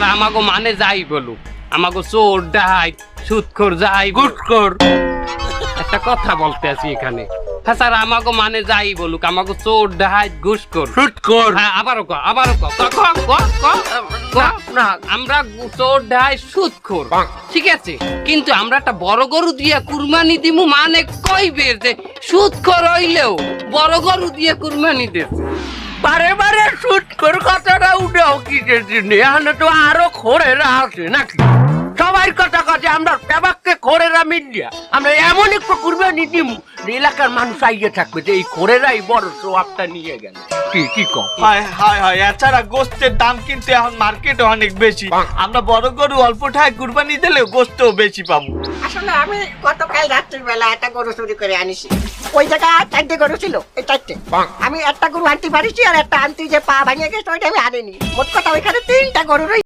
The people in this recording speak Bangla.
আর আমাকে মানে যাই বলুক আমাকে চোর ডাহাই সুৎখোর যাই গুটখোর। একটা কথা বলতে আছি এখানে। হ্যাঁ স্যার আমাকে মানে যাই বলুক আমাকে চোর ডাহাই ঘুষখোর হ্যাঁ আবারও ক আবারও ক ক, ক, ক, ক, ক। না আমরা গু- চোর ডাহাই সুৎখোর। ঠিক আছে? কিন্তু আমরা একটা বড় গরু দিয়ে কুরবানি দিমু মানে কইবে যে সুৎখোর হইলেও বড় গরু দিয়ে কুরবানি দিচ্ছে বারে বারে কিসের জন্য এখানে তো আরও খোরেরা আছে নাকি? সবাই কথা কাছে আমরা আমরা এমন একটু কুরবানি দিমু যে এলাকার মানুষ আইয়ে থাকবে যে এই খোরেরাই বড় সোয়াবটা নিয়ে গেল। কি কি কম হায় হায় হায় এছাড়া গোস্তের দাম কিন্তু এখন মার্কেটে অনেক বেশি। আমরা বড় গরু অল্প ঠায় কুরবানি দিলে গোস্তও বেশি পাবো। আসলে আমি গতকাল রাত্রির বেলা একটা গরু চুরি করে আনিছি। ওই জায়গায় চারটে গরু ছিল এই চারটে। আমি একটা গরু আনতে পারিছি আর একটা আনতে যে পা ভাঙে গেছে ওইটা আমি আনিনি। মোট কথা ওইখানে তিনটা গরু রয়েছে